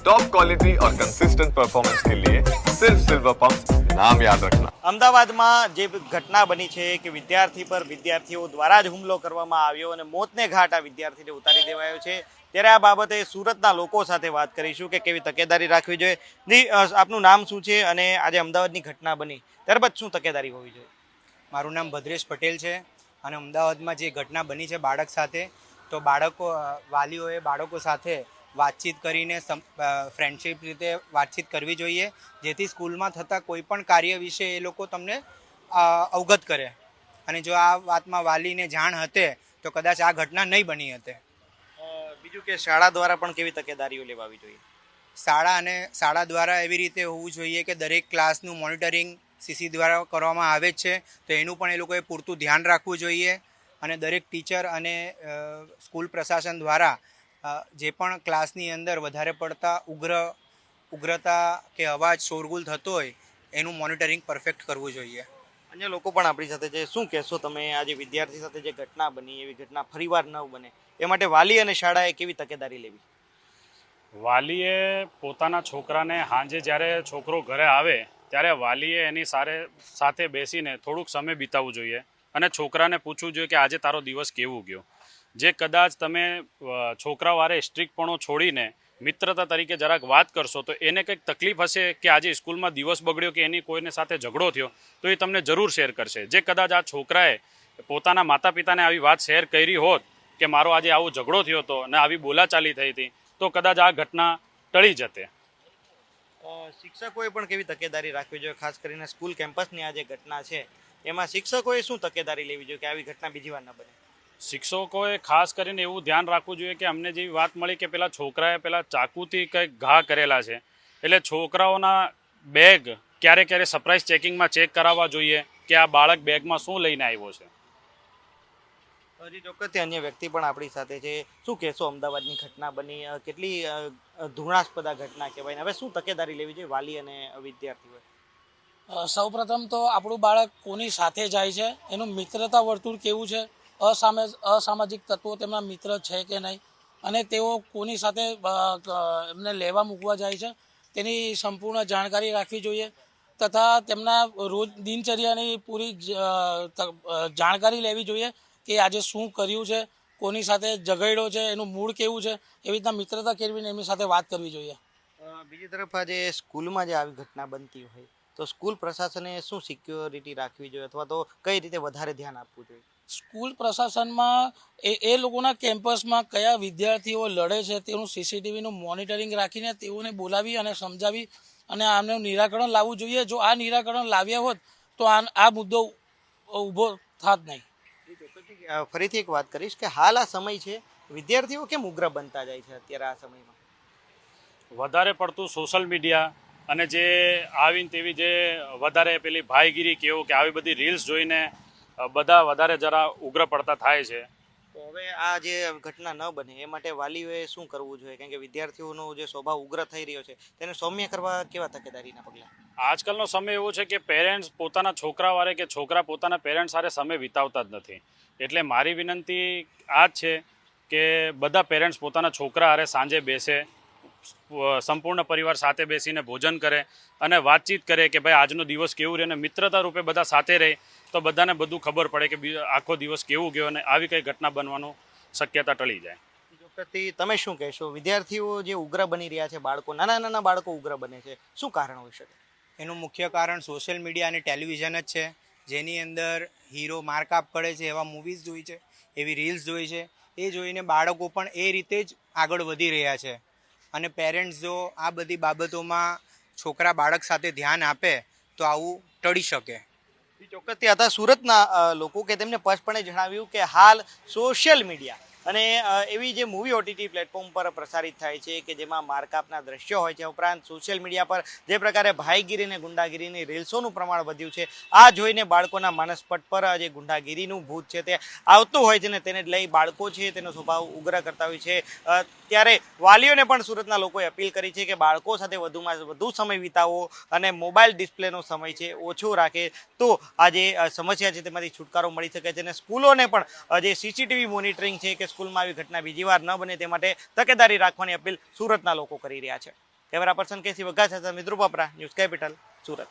Top quality और consistent performance के लिए सिर्फ सिल्वर पंप नाम याद रखना અમદાવાદમાં જે ઘટના બની છે કે વિદ્યાર્થી પર વિદ્યાર્થીઓ દ્વારા જ હુમલો કરવામાં આવ્યો અને મોતને ઘાટ આ વિદ્યાર્થીને ઉતારી દેવાયો છે ત્યારે આ બાબતે સુરતના લોકો સાથે વાત કરીશું કે કેવી તકેદારી રાખવી જોઈએ જી અ, આપનું નામ શું છે અને આજે અમદાવાદની ઘટના બની ત્યારબાદ શું તકેદારી હોવી જોઈએ મારું નામ ભદ્રેશ પટેલ છે અને અમદાવાદમાં જે ઘટના બની છે બાળક સાથે તો બાળકો અ, વાલીઓએ બાળકો સાથે વાતચીત કરીને ફ્રેન્ડશિપ રીતે વાતચીત કરવી જોઈએ જેથી સ્કૂલમાં થતા કોઈ પણ કાર્ય વિશે એ લોકો તમને અવગત કરે. અને જો આ વાતમાં વાલીને જાણ હતે તો કદાચ આ ઘટના નહીં બની હતે. બીજું કે શાળા દ્વારા પણ કેવી તકેદારીઓ લેવાવી જોઈએ? શાળા અને શાળા દ્વારા એવી રીતે હોવું જોઈએ કે દરેક ક્લાસનું મોનિટરિંગ સીસી દ્વારા કરવામાં આવે જ છે તો એનું પણ એ લોકોએ પૂરતું ધ્યાન રાખવું જોઈએ. અને દરેક ટીચર અને સ્કૂલ પ્રશાસન દ્વારા જે પણ ક્લાસની અંદર વધારે પડતા ઉગ્ર ઉગ્રતા કે અવાજ શોરગુલ થતો હોય એનું મોનિટરિંગ પરફેક્ટ કરવું જોઈએ. અન્ય લોકો પણ આપણી સાથે જે શું કહેશો તમે? આજે વિદ્યાર્થી સાથે જે ઘટના બની એવી ઘટના ફરીવાર ન બને એ માટે વાલી અને શાળાએ કેવી તકેદારી લેવી? વાલીએ પોતાના છોકરાને સાંજે જ્યારે છોકરો ઘરે આવે ત્યારે વાલીએ એની સારે સાથે બેસીને થોડુંક સમય વિતાવવું જોઈએ. અને છોકરાને પૂછવું જોઈએ કે આજે તારો દિવસ કેવું ગયો? જે કદાચ તમે અ, છોકરા વારે સ્ટ્રિક્ટપણો છોડીને મિત્રતા તરીકે જરાક વાત કરશો તો એને કંઈક તકલીફ હશે કે આજે સ્કૂલમાં દિવસ બગડ્યો કે એની કોઈને સાથે ઝઘડો થયો તો એ તમને જરૂર શેર કરશે. જે કદાચ આ છોકરાએ પોતાના માતા પિતાને આવી વાત શેર કરી હોત કે મારો આજે આવો ઝઘડો થયો હતો અને આવી બોલાચાલી થઈ હતી તો કદાચ આ ઘટના ટળી જતે. શિક્ષકોએ પણ કેવી તકેદારી રાખવી જોઈએ ખાસ કરીને સ્કૂલ કેમ્પસની આ જે ઘટના છે એમાં શિક્ષકોએ શું તકેદારી લેવી જોઈએ કે આવી ઘટના બીજી વાર ન બને? શિક્ષકોએ ખાસ કરીને એવું ધ્યાન રાખવું જોઈએ કે અમને જેવી વાત મળી કે પેલા છોકરાએ પેલા ચાકુથી કંઈક ઘા કરેલા છે. એટલે છોકરાઓના બેગ ક્યારે ક્યારે સરપ્રાઇઝ ચેકિંગમાં ચેક કરાવવા જોઈએ કે આ બાળક બેગમાં શું લઈને આવ્યો છે. હજી ચોક્કસ અન્ય વ્યક્તિ પણ આપણી સાથે છે. શું કહેશો અમદાવાદની ઘટના બની? કેટલી ધૃણાસ્પદ ઘટના કહેવાય ને? હવે શું તકેદારી લેવી જોઈએ વાલી અને વિદ્યાર્થીઓએ? સૌ પ્રથમ તો આપણું બાળક કોની સાથે જાય છે? એનું મિત્રતા વર્તુળ કેવું છે? અસામે, અસામાજિક તત્વો તેમના મિત્ર છે કે નહીં? અને તેઓ કોની સાથે એમને લેવા મૂકવા જાય છે? તેની સંપૂર્ણ જાણકારી રાખવી જોઈએ તથા તેમના રોજ, દિનચર્યાની પૂરી જાણકારી લેવી જોઈએ કે આજે શું કર્યું છે, કોની સાથે ઝઘડ્યો છે, એનું મૂળ કેવું છે, એવી રીતના મિત્રતા કેળવીને એમની સાથે વાત કરવી જોઈએ. બીજી તરફ આજે સ્કૂલમાં જે આવી ઘટના બનતી હોય તો સ્કૂલ પ્રશાસને શું સિક્યોરિટી રાખવી જોઈએ અથવા તો કઈ રીતે વધારે ધ્યાન આપવું જોઈએ? સ્કૂલ પ્રશાસનમાં એ એ લોકોના કેમ્પસમાં કયા વિદ્યાર્થીઓ લડે છે તેનું સીસીટીવીનું મોનિટરિંગ રાખીને તેઓને બોલાવી અને સમજાવી અને આમનું નિરાકરણ લાવવું જોઈએ. જો આ નિરાકરણ લાવ્યા હોત તો આ આ મુદ્દો ઊભો થાત નહીં. ફરીથી એક વાત કરીશ કે હાલ આ સમય છે વિદ્યાર્થીઓ કેમ ઉગ્ર બનતા જાય છે અત્યારે આ સમયમાં? વધારે પડતું સોશિયલ મીડિયા અને જે આવીને તેવી જે વધારે પેલી ભાઈગીરી કેવું કે આવી બધી રીલ્સ જોઈને બધા વધારે જરા ઉગ્ર પડતા થાય છે. તો હવે આ જે ઘટના ન બને એ માટે વાલીઓએ શું કરવું જોઈએ? કારણ કે વિદ્યાર્થીઓનો જે સ્વભાવ ઉગ્ર થઈ રહ્યો છે તેને સૌમ્ય કરવા કેવા તકેદારીના પગલાં? આજકાલનો સમય એવો છે કે પેરેન્ટ્સ પોતાના છોકરા વારે કે છોકરા પોતાના પેરેન્ટ્સ સાથે સમય વિતાવતા જ નથી. એટલે મારી વિનંતી આ જ છે કે બધા પેરેન્ટ્સ પોતાના છોકરા હારે સાંજે બેસે સંપૂર્ણ પરિવાર સાથે બેસીને ભોજન કરે અને વાતચીત કરે કે ભાઈ આજનો દિવસ કેવું રહે અને મિત્રતા રૂપે બધા સાથે રહે તો બધાને બધું ખબર પડે કે આખો દિવસ કેવું ગયો અને આવી કઈ ઘટના બનવાનું શક્યતા ટળી જાય. પ્રતિ તમે શું કહેશો? વિદ્યાર્થીઓ જે ઉગ્ર બની રહ્યા છે બાળકો નાના નાના બાળકો ઉગ્ર બને છે શું કારણ હોઈ શકે? એનું મુખ્ય કારણ સોશિયલ મીડિયા અને ટેલિવિઝન જ છે જેની અંદર હીરો મારકાપ કરે છે એવા મૂવીઝ જોઈ છે એવી રીલ્સ જોઈ છે. એ જોઈને બાળકો પણ એ રીતે જ આગળ વધી રહ્યા છે. અને પેરેન્ટ્સ જો આ બધી બાબતોમાં છોકરા બાળક સાથે ધ્યાન આપે, તો આવું ટળી શકે. ચોક્કસથી હતા. સુરતના લોકો કે તેમને સ્પષ્ટપણે જણાવ્યું કે હાલ સોશિયલ મીડિયા અને એવી જે મૂવી ઓટીટી પ્લેટફોર્મ પર પ્રસારિત થાય છે કે જેમાં મારકાપના દ્રશ્યો હોય છે, ઉપરાંત સોશિયલ મીડિયા પર જે પ્રકારે ભાઈગીરી અને ગુંડાગીરીની રીલ્સોનું પ્રમાણ વધ્યું છે, આ જોઈને બાળકોના માનસપટ પર જે ગુંડાગીરીનું ભૂત છે તે આવતું હોય છે ને તેને લઈ બાળકો છે તેનો સ્વભાવ ઉગ્ર કરતા હોય છે. ત્યારે વાલીઓને પણ સુરતના લોકોએ અપીલ કરી છે કે બાળકો સાથે વધુમાં વધુ સમય વિતાવો અને મોબાઈલ ડિસ્પ્લેનો સમય છે ઓછો રાખે તો આ જે સમસ્યા છે તેમાંથી છુટકારો મળી શકે છે અને સ્કૂલોને પણ જે સીસીટીવી મોનિટરિંગ છે કે સ્કૂલમાં આવી ઘટના બીજી વાર ન બને તે માટે તકેદારી રાખવાની અપીલ સુરતના લોકો કરી રહ્યા છે. કેમેરા પર્સન કેસી વઘા સાથે મિત્રો બાપરા ન્યૂઝ કેપિટલ સુરત.